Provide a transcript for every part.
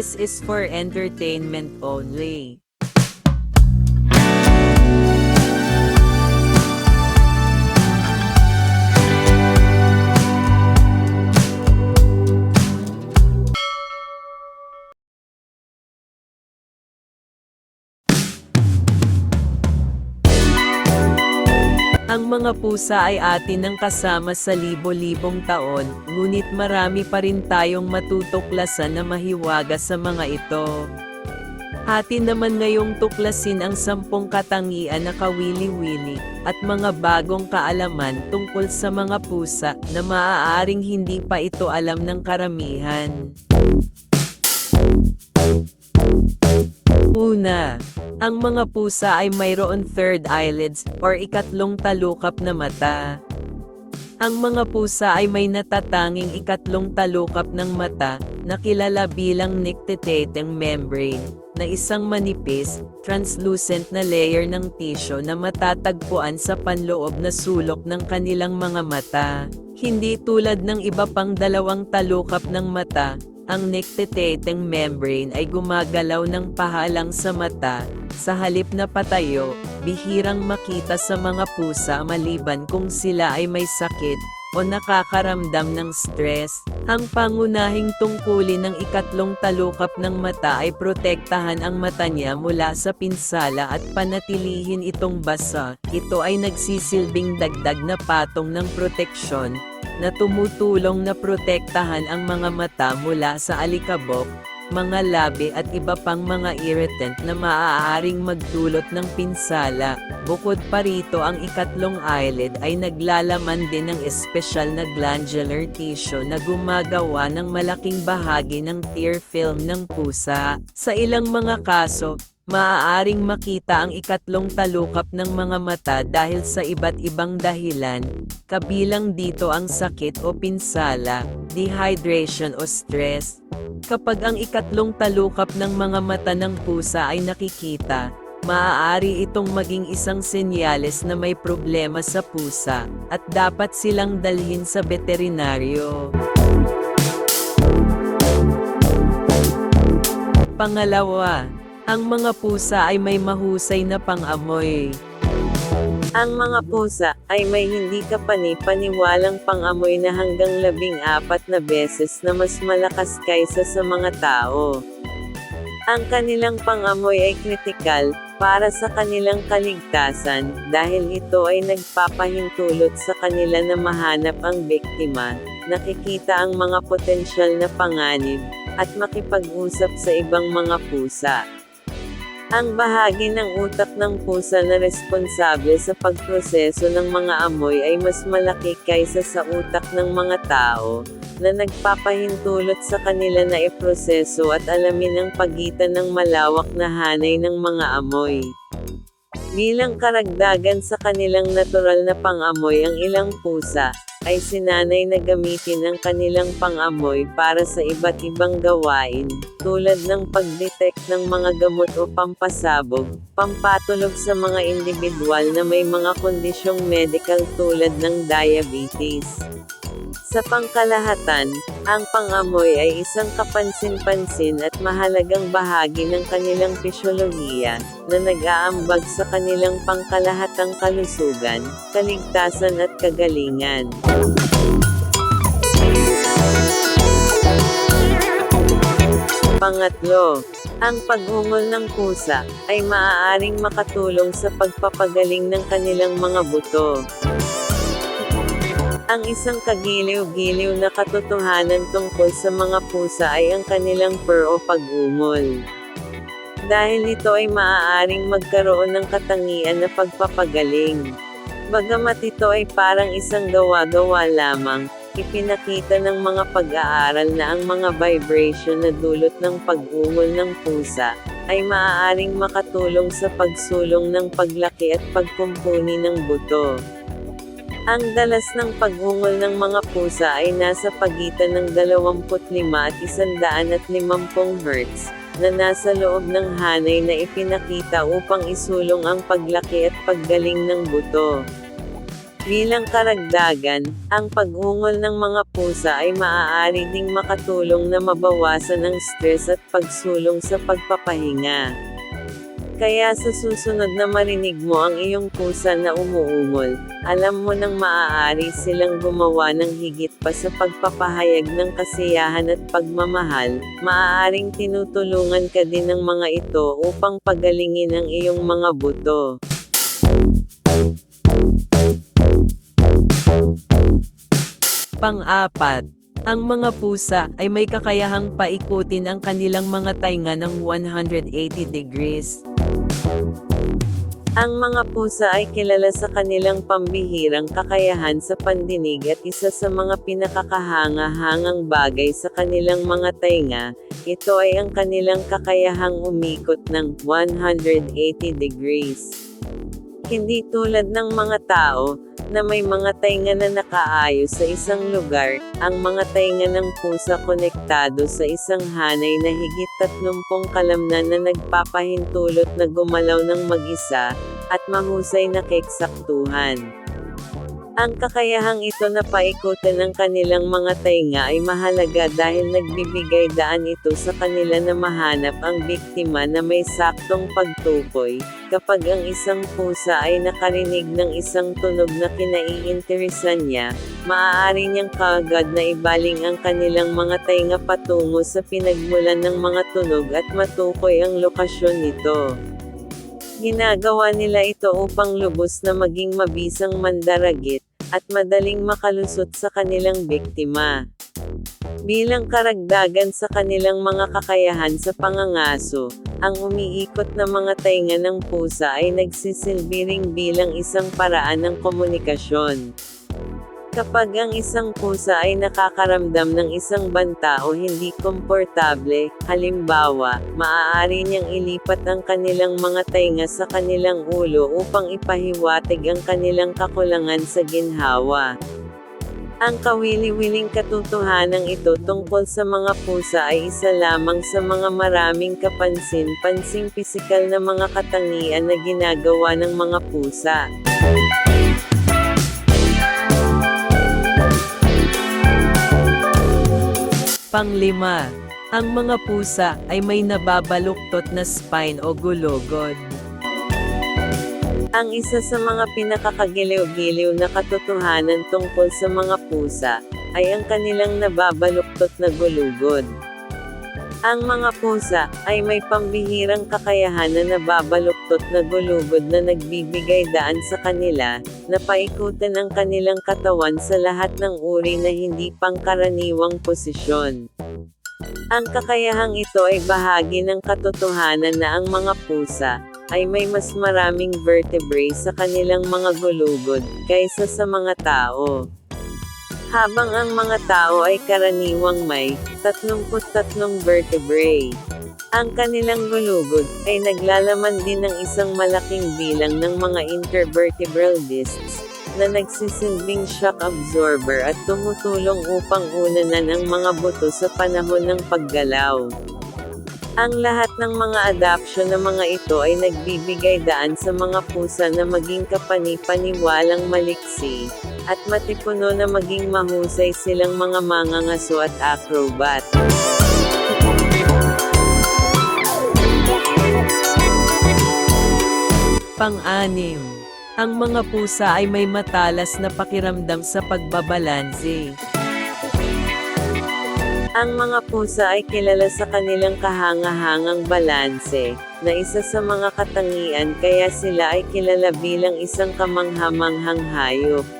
This is for entertainment only. Ang mga pusa ay atin ng kasama sa libo-libong taon, ngunit marami pa rin tayong matutuklasan na mahiwaga sa mga ito. Atin naman ngayong tuklasin ang sampung katangian na kawili-wili, at mga bagong kaalaman tungkol sa mga pusa na maaaring hindi pa ito alam ng karamihan. Una, ang mga pusa ay mayroon third eyelids or ikatlong talukap na mata. Ang mga pusa ay may natatanging ikatlong talukap ng mata na kilala bilang nictitating membrane na isang manipis, translucent na layer ng tissue na matatagpuan sa panloob na sulok ng kanilang mga mata. Hindi tulad ng iba pang dalawang talukap ng mata, ang nictitating membrane ay gumagalaw ng pahalang sa mata, sa halip na patayo, bihirang makita sa mga pusa maliban kung sila ay may sakit o nakakaramdam ng stress. Ang pangunahing tungkulin ng ikatlong talukap ng mata ay protektahan ang mata niya mula sa pinsala at panatilihin itong basa. Ito ay nagsisilbing dagdag na patong ng proteksyon na tumutulong na protektahan ang mga mata mula sa alikabok, mga labi at iba pang mga irritant na maaaring magdulot ng pinsala. Bukod pa rito ang ikatlong eyelid ay naglalaman din ng espesyal na glandular tissue na gumagawa ng malaking bahagi ng tear film ng pusa. Sa ilang mga kaso, maaaring makita ang ikatlong talukap ng mga mata dahil sa iba't ibang dahilan, kabilang dito ang sakit o pinsala, dehydration o stress. Kapag ang ikatlong talukap ng mga mata ng pusa ay nakikita, maaari itong maging isang senyales na may problema sa pusa, at dapat silang dalhin sa veterinaryo. Pangalawa, ang mga pusa ay may mahusay na pangamoy. Ang mga pusa ay may hindi kapani-paniwalang pangamoy na hanggang labing apat na beses na mas malakas kaysa sa mga tao. Ang kanilang pangamoy ay kritikal para sa kanilang kaligtasan dahil ito ay nagpapahintulot sa kanila na mahanap ang biktima, nakikita ang mga potensyal na panganib, at makipag-usap sa ibang mga pusa. Ang bahagi ng utak ng pusa na responsable sa pagproseso ng mga amoy ay mas malaki kaysa sa utak ng mga tao, na nagpapahintulot sa kanila na iproseso at alamin ang pagitan ng malawak na hanay ng mga amoy. Bilang karagdagan sa kanilang natural na pangamoy ang ilang pusa, ay sinanay na gamitin ang kanilang pangamoy para sa iba't ibang gawain, tulad ng pagdetect ng mga gamot o pampasabog, pampatulog sa mga individual na may mga kondisyong medical tulad ng diabetes. Sa pangkalahatan, ang pangamoy ay isang kapansin-pansin at mahalagang bahagi ng kanilang pisyolohiya, na nag-aambag sa kanilang pangkalahatang kalusugan, kaligtasan at kagalingan. Pangatlo, ang paghungol ng pusa ay maaaring makatulong sa pagpapagaling ng kanilang mga buto. Ang isang kagiliw-giliw na katotohanan tungkol sa mga pusa ay ang kanilang purr o pag-ungol. Dahil ito ay maaaring magkaroon ng katangian na pagpapagaling. Bagamat ito ay parang isang gawa-gawa lamang, ipinakita ng mga pag-aaral na ang mga vibration na dulot ng pag-ungol ng pusa, ay maaaring makatulong sa pagsulong ng paglaki at pagkumpuni ng buto. Ang dalas ng paghungol ng mga pusa ay nasa pagitan ng 25 at 150 Hz, na nasa loob ng hanay na ipinakita upang isulong ang paglaki at paggaling ng buto. Bilang karagdagan, ang pag-ungol ng mga pusa ay maaari ding makatulong na mabawasan ang stress at pagsulong sa pagpapahinga. Kaya sa susunod na marinig mo ang iyong pusa na umuungol, alam mo nang maaari silang gumawa ng higit pa sa pagpapahayag ng kasiyahan at pagmamahal, maaaring tinutulungan ka din ng mga ito upang pagalingin ang iyong mga buto. Pang-apat, ang mga pusa ay may kakayahang paikutin ang kanilang mga tainga ng 180 degrees. Ang mga pusa ay kilala sa kanilang pambihirang kakayahan sa pandinig at isa sa mga pinakakahanga-hangang bagay sa kanilang mga tainga, ito ay ang kanilang kakayahang umikot ng 180 degrees. Hindi tulad ng mga tao, na may mga tainga na nakaayos sa isang lugar, ang mga tainga ng pusa konektado sa isang hanay na higit 30 kalamnan na nagpapahintulot na gumalaw ng mag-isa, at mahusay na keksaktuhan. Ang kakayahang ito na paikutan ng kanilang mga tainga ay mahalaga dahil nagbibigay daan ito sa kanila na mahanap ang biktima na may saktong pagtukoy. Kapag ang isang pusa ay nakarinig ng isang tunog na kinaiinteresan niya, maaari niyang kaagad na ibaling ang kanilang mga tainga patungo sa pinagmulan ng mga tunog at matukoy ang lokasyon nito. Ginagawa nila ito upang lubos na maging mabisang mandaragit, at madaling makalusot sa kanilang biktima. Bilang karagdagan sa kanilang mga kakayahan sa pangangaso, ang umiikot na mga tainga ng pusa ay nagsisilbi ring bilang isang paraan ng komunikasyon. Kapag ang isang pusa ay nakakaramdam ng isang banta o hindi komportable, halimbawa, maaari niyang ilipat ang kanilang mga tainga sa kanilang ulo upang ipahiwatig ang kanilang kakulangan sa ginhawa. Ang kawili-wiling katotohanan ito tungkol sa mga pusa ay isa lamang sa mga maraming kapansin-pansing pisikal na mga katangian na ginagawa ng mga pusa. Panglima, ang mga pusa ay may nababaluktot na spine o gulugod. Ang isa sa mga pinakakagiliw-giliw na katotohanan tungkol sa mga pusa, ay ang kanilang nababaluktot na gulugod. Ang mga pusa ay may pambihirang kakayahan na nababaluktot na gulugod na nagbibigay daan sa kanila, na paikutan ang kanilang katawan sa lahat ng uri na hindi pangkaraniwang posisyon. Ang kakayahang ito ay bahagi ng katotohanan na ang mga pusa ay may mas maraming vertebrae sa kanilang mga gulugod kaysa sa mga tao. Habang ang mga tao ay karaniwang may 33 vertebrae. Ang kanilang gulugod ay naglalaman din ng isang malaking bilang ng mga intervertebral discs na nagsisilbing shock absorber at tumutulong upang unanan ang mga buto sa panahon ng paggalaw. Ang lahat ng mga adapsyon ng mga ito ay nagbibigay daan sa mga pusa na maging kapani-paniwalang maliksi, at matipuno na maging mahusay silang mga mangangaso at acrobat. Pang-anim. Ang mga pusa ay may matalas na pakiramdam sa pagbabalanse. Ang mga pusa ay kilala sa kanilang kahanga-hangang balanse, na isa sa mga katangian kaya sila ay kilala bilang isang kamanghamanghang hayop.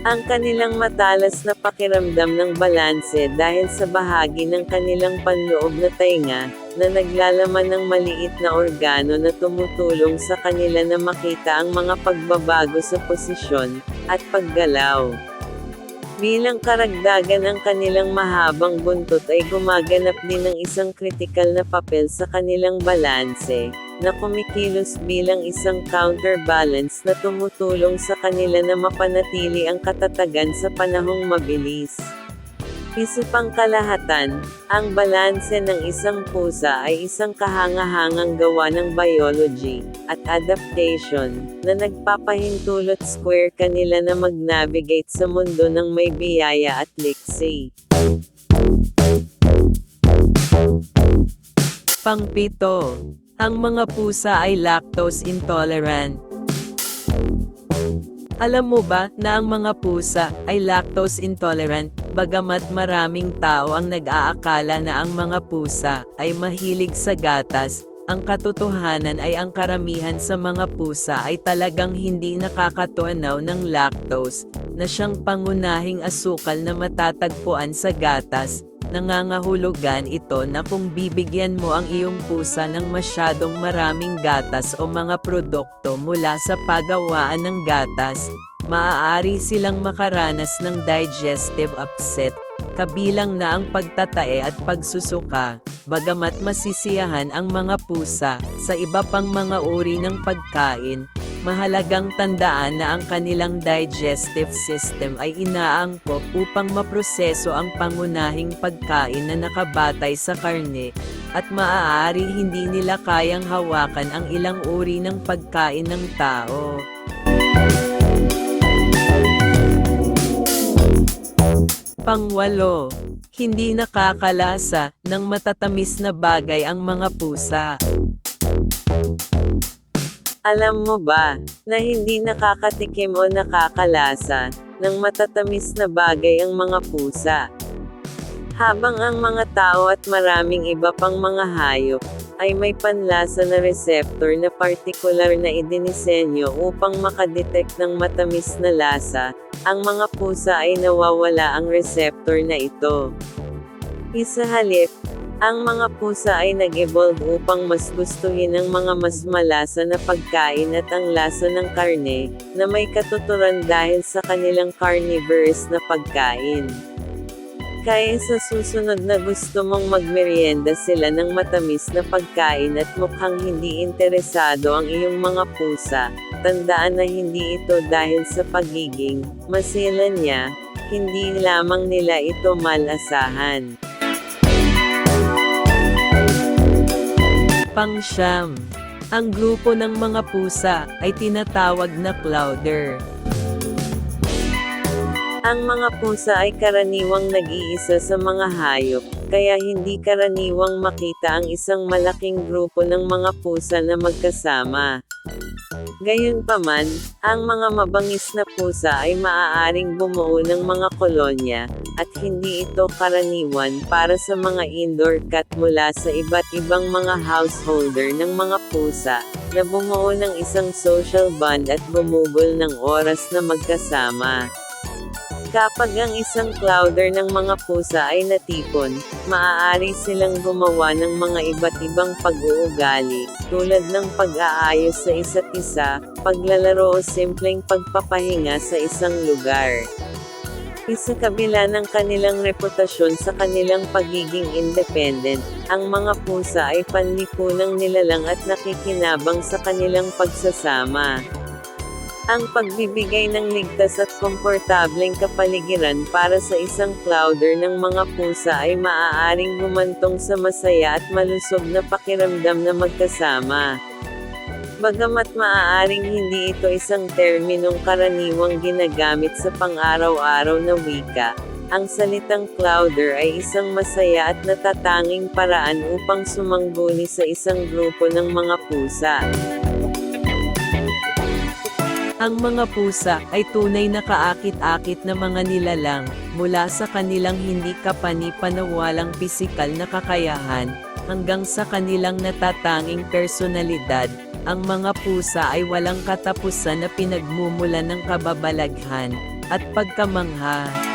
Ang kanilang matalas na pakiramdam ng balanse dahil sa bahagi ng kanilang panloob na tainga, na naglalaman ng maliit na organo na tumutulong sa kanila na makita ang mga pagbabago sa posisyon, at paggalaw. Bilang karagdagan ang kanilang mahabang buntot ay gumaganap din ng isang kritikal na papel sa kanilang balanse, na kumikilos bilang isang counterbalance na tumutulong sa kanila na mapanatili ang katatagan sa panahong mabilis. Isa pang kalahatan, ang balanse ng isang pusa ay isang kahangahangang gawa ng biology at adaptation na nagpapahintulot square kanila na mag-navigate sa mundo ng may biyaya at liksi. Pangpito, ang mga pusa ay lactose intolerant. Alam mo ba na ang mga pusa ay lactose intolerant, bagamat maraming tao ang nag-aakala na ang mga pusa ay mahilig sa gatas, ang katotohanan ay ang karamihan sa mga pusa ay talagang hindi nakakatuanaw ng lactose, na siyang pangunahing asukal na matatagpuan sa gatas, nangangahulugan ito na kung bibigyan mo ang iyong pusa ng masyadong maraming gatas o mga produkto mula sa pagawaan ng gatas, maaari silang makaranas ng digestive upset, kabilang na ang pagtatae at pagsusuka, bagamat masisiyahan ang mga pusa sa iba pang mga uri ng pagkain, mahalagang tandaan na ang kanilang digestive system ay inaangkop upang maproseso ang pangunahing pagkain na nakabatay sa karne, at maaari hindi nila kayang hawakan ang ilang uri ng pagkain ng tao. Pangwalo, hindi nakakalasa ng matatamis na bagay ang mga pusa. Alam mo ba, na hindi nakakatikim o nakakalasa ng matatamis na bagay ang mga pusa? Habang ang mga tao at maraming iba pang mga hayop, ay may panlasa na receptor na partikular na idinisenyo upang makadetect ng matamis na lasa, ang mga pusa ay nawawala ang receptor na ito. Isa halip, ang mga pusa ay nag-evolve upang mas gustuhin ang mga mas malasa na pagkain at ang lasa ng karne, na may katuturan dahil sa kanilang carnivorous na pagkain. Kaya sa susunod na gusto mong magmerienda sila ng matamis na pagkain at mukhang hindi interesado ang iyong mga pusa, tandaan na hindi ito dahil sa pagiging masila niya, hindi lamang nila ito malasahan. Pangsyam, ang grupo ng mga pusa ay tinatawag na clouder. Ang mga pusa ay karaniwang nag-iisa sa mga hayop, kaya hindi karaniwang makita ang isang malaking grupo ng mga pusa na magkasama. Gayunpaman, ang mga mabangis na pusa ay maaaring bumuo ng mga kolonya, at hindi ito karaniwan para sa mga indoor cat mula sa iba't ibang mga householder ng mga pusa, na bumuo ng isang social bond at bumubol ng oras na magkasama. Kapag ang isang clouder ng mga pusa ay natipon, maaari silang gumawa ng mga iba't ibang pag-uugali, tulad ng pag-aayos sa isa't isa, paglalaro o simpleng pagpapahinga sa isang lugar. Isa kabila ng kanilang reputasyon sa kanilang pagiging independent, ang mga pusa ay panlipunang nilalang at nakikinabang sa kanilang pagsasama. Ang pagbibigay ng ligtas at komportableng kapaligiran para sa isang clouder ng mga pusa ay maaaring humantong sa masaya at malusog na pakiramdam na magkasama. Bagamat maaaring hindi ito isang terminong karaniwang ginagamit sa pang-araw-araw na wika, ang salitang clouder ay isang masaya at natatanging paraan upang sumangguni sa isang grupo ng mga pusa. Ang mga pusa ay tunay na kaakit-akit na mga nilalang, mula sa kanilang hindi kapani-panawalang pisikal na kakayahan, hanggang sa kanilang natatanging personalidad, ang mga pusa ay walang katapusan na pinagmumulan ng kababalaghan, at pagkamangha.